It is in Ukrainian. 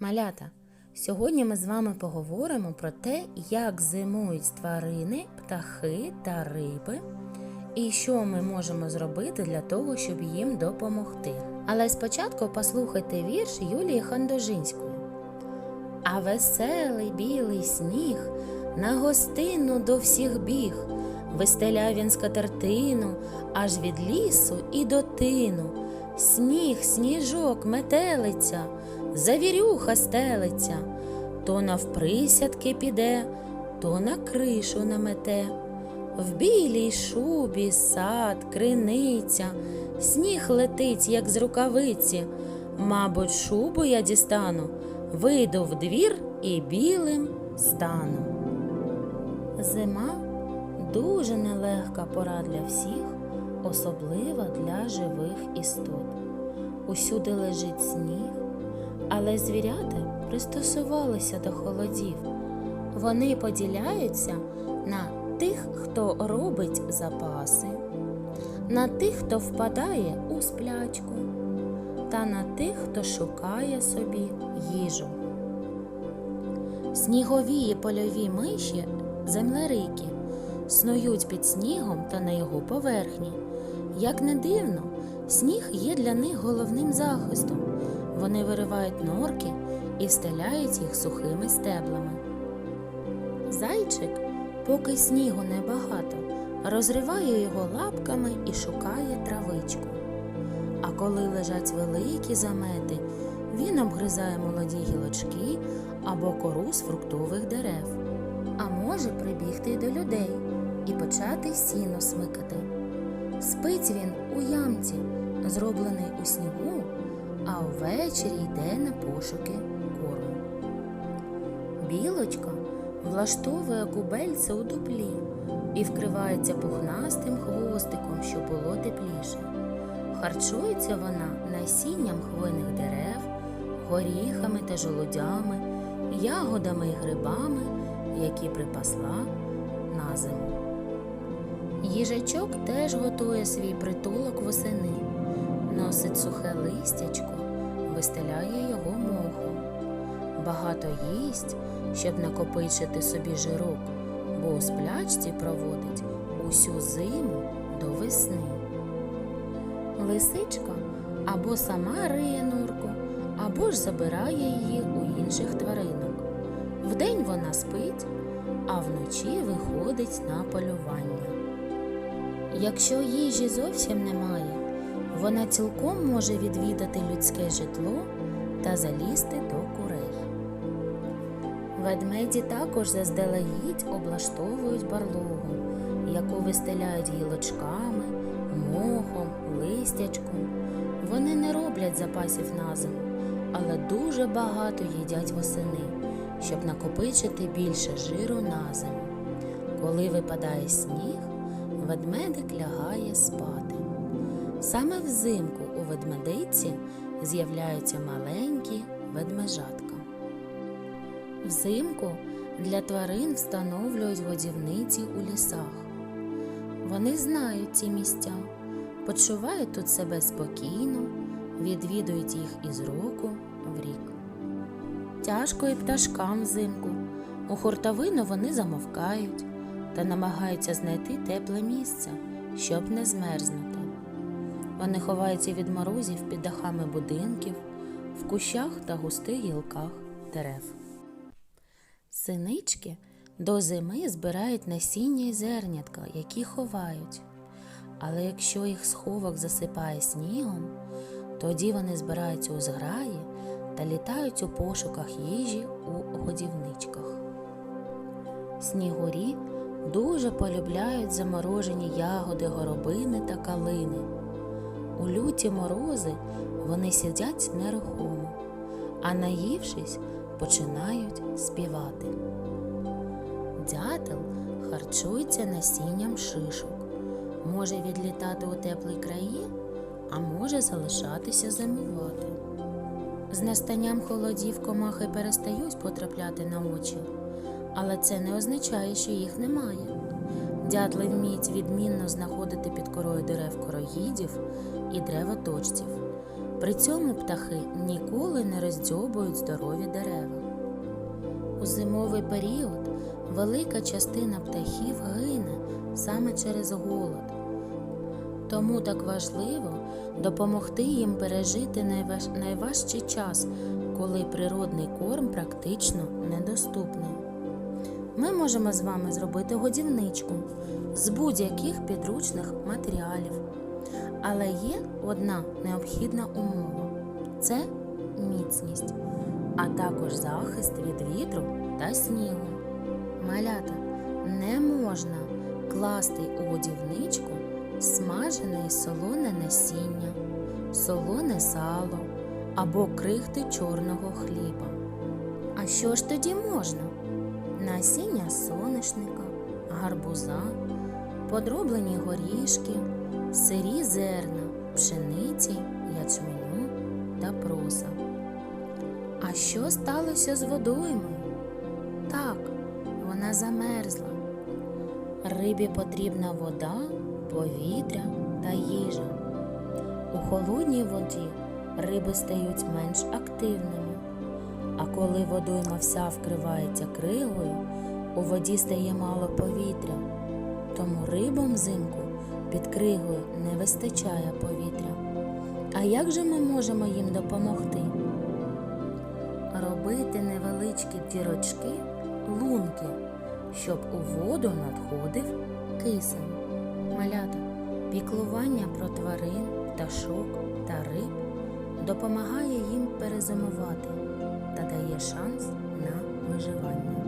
Малята, сьогодні ми з вами поговоримо про те, як зимують тварини, птахи та риби, і що ми можемо зробити для того, щоб їм допомогти. Але спочатку послухайте вірш Юлії Хандожинської. А веселий білий сніг на гостину до всіх біг, вистеляв він скатертину аж від лісу і до тину. Сніг, сніжок, метелиця, завірюха стелиться, то навприсядки піде, то на кришу намете. В білій шубі сад, криниця, сніг летить, як з рукавиці. Мабуть, шубу я дістану, вийду в двір і білим стану. Зима дуже нелегка пора для всіх, особливо для живих істот. Усюди лежить сніг, але звірята пристосувалися до холодів. Вони поділяються на тих, хто робить запаси, на тих, хто впадає у сплячку, та на тих, хто шукає собі їжу. Снігові і польові миші, землерики, снують під снігом та на його поверхні. Як не дивно, сніг є для них головним захистом. Вони виривають норки і встеляють їх сухими стеблами. Зайчик, поки снігу небагато, розриває його лапками і шукає травичку. А коли лежать великі замети, він обгризає молоді гілочки або кору з фруктових дерев. А може прибігти до людей і почати сіно смикати. Спить він у ямці, зроблений у снігу, а ввечері йде на пошуки корму. Білочка влаштовує кубельце у дуплі і вкривається пухнастим хвостиком, щоб було тепліше. Харчується вона насінням хвойних дерев, горіхами та жолудями, ягодами і грибами, які припасла на зиму. Їжачок теж готує свій притулок восени, носить сухе листячко, вистеляє його мохом. Багато їсть, щоб накопичити собі жирок, бо у сплячці проводить усю зиму до весни. Лисичка або сама риє норку, або ж забирає її у інших тваринок. Вдень вона спить, а вночі виходить на полювання. Якщо їжі зовсім немає, вона цілком може відвідати людське житло та залізти до курей. Ведмеді також заздалегідь облаштовують барлогу, яку вистеляють гілочками, мохом, листячком. Вони не роблять запасів на зиму, але дуже багато їдять восени, щоб накопичити більше жиру на зиму. Коли випадає сніг, ведмедик лягає спати. Саме взимку у ведмедиці з'являються маленькі ведмежатка. Взимку для тварин встановлюють годівниці у лісах. Вони знають ці місця, почувають тут себе спокійно, відвідують їх із року в рік. Тяжко і пташкам взимку. У хуртовину вони замовкають та намагаються знайти тепле місце, щоб не змерзнути. Вони ховаються від морозів під дахами будинків, в кущах та густих гілках дерев. Синички до зими збирають насіння й зернятка, які ховають. Але якщо їх сховок засипає снігом, тоді вони збираються у зграї та літають у пошуках їжі у годівничках. Снігурі дуже полюбляють заморожені ягоди горобини та калини. У люті морози вони сидять нерухомо, а наївшись, починають співати. Дятел харчується насінням шишок, може відлітати у теплі краї, а може залишатися зимувати. З настанням холодів комахи перестають потрапляти на очі, але це не означає, що їх немає. Дятли вміють відмінно знаходити під корою дерев короїдів і древоточців. При цьому птахи ніколи не роздьобують здорові дерева. У зимовий період велика частина птахів гине саме через голод. Тому так важливо допомогти їм пережити найваж... найважчий час, коли природний корм практично недоступний. Ми можемо з вами зробити годівничку з будь-яких підручних матеріалів. Але є одна необхідна умова це міцність, а також захист від вітру та снігу. Малята не можна класти у годівничку смажене і солоне насіння, солоне сало або крихти чорного хліба. А що ж тоді можна? Насіння соняшника, гарбуза, подроблені горішки, сирі зерна, пшениці, ячменю та проса. А що сталося з водоймою? Так, вона замерзла. Рибі потрібна вода, повітря та їжа. У холодній воді риби стають менш активними, а коли водойма вся вкривається кригою, у воді стає мало повітря. Тому рибам взимку під кригою не вистачає повітря. А як же ми можемо їм допомогти? Робити невеличкі дірочки, лунки, щоб у воду надходив кисень. Малята, піклування про тварин, пташок та риб допомагає їм перезимувати та дає шанс на виживання.